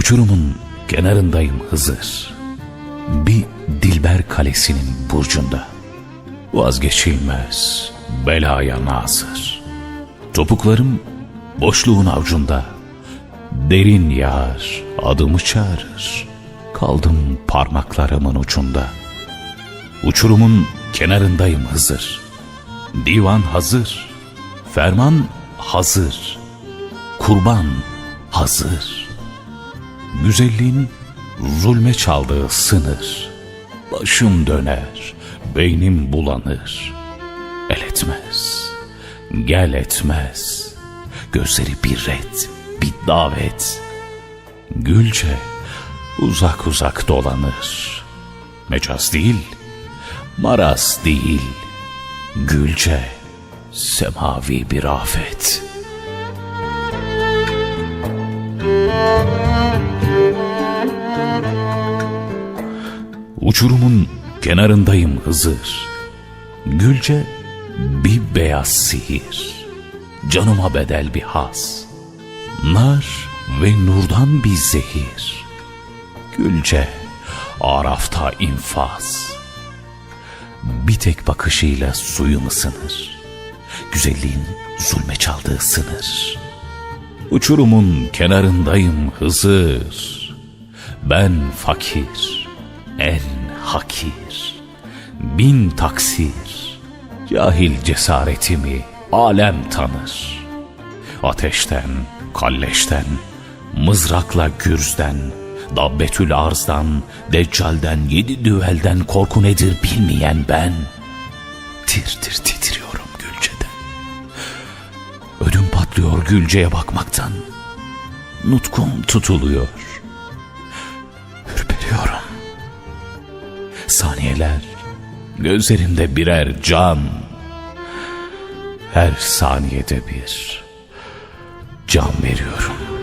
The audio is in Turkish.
Uçurumun kenarındayım Hızır. Bir Dilber Kalesi'nin burcunda. Vazgeçilmez, belaya nazır. Topuklarım boşluğun avcunda. Derin yağar, adımı çağırır. Kaldım parmaklarımın ucunda. Uçurumun kenarındayım Hızır. Divan hazır, ferman hazır, kurban hazır. Güzelliğin zulme çaldığı sınır. Başım döner, beynim bulanır. El etmez, gel etmez. Gözleri bir red, bir davet. Gülce uzak uzak dolanır. Mecaz değil, maraz değil. Gülce semavi bir afet.'' Uçurumun kenarındayım Hızır. Gülce bir beyaz sihir. Canıma bedel bir haz. Nar ve nurdan bir zehir. Gülce arafta infaz. Bir tek bakışıyla suyum ısınır. Güzelliğin zulme çaldığı sınır. Uçurumun kenarındayım Hızır. Ben fakir, en hakir, bin taksir, cahil cesaretimi alem tanır. Ateşten, kalleşten, mızrakla gürzden, dabbetül arzdan, deccalden, yedi düvelden korku nedir bilmeyen ben. Tir tir titriyorum Gülce'den. Ödüm patlıyor Gülce'ye bakmaktan. Nutkum tutuluyor. Saniyeler gözlerimde birer can. Her saniyede bir can veriyorum.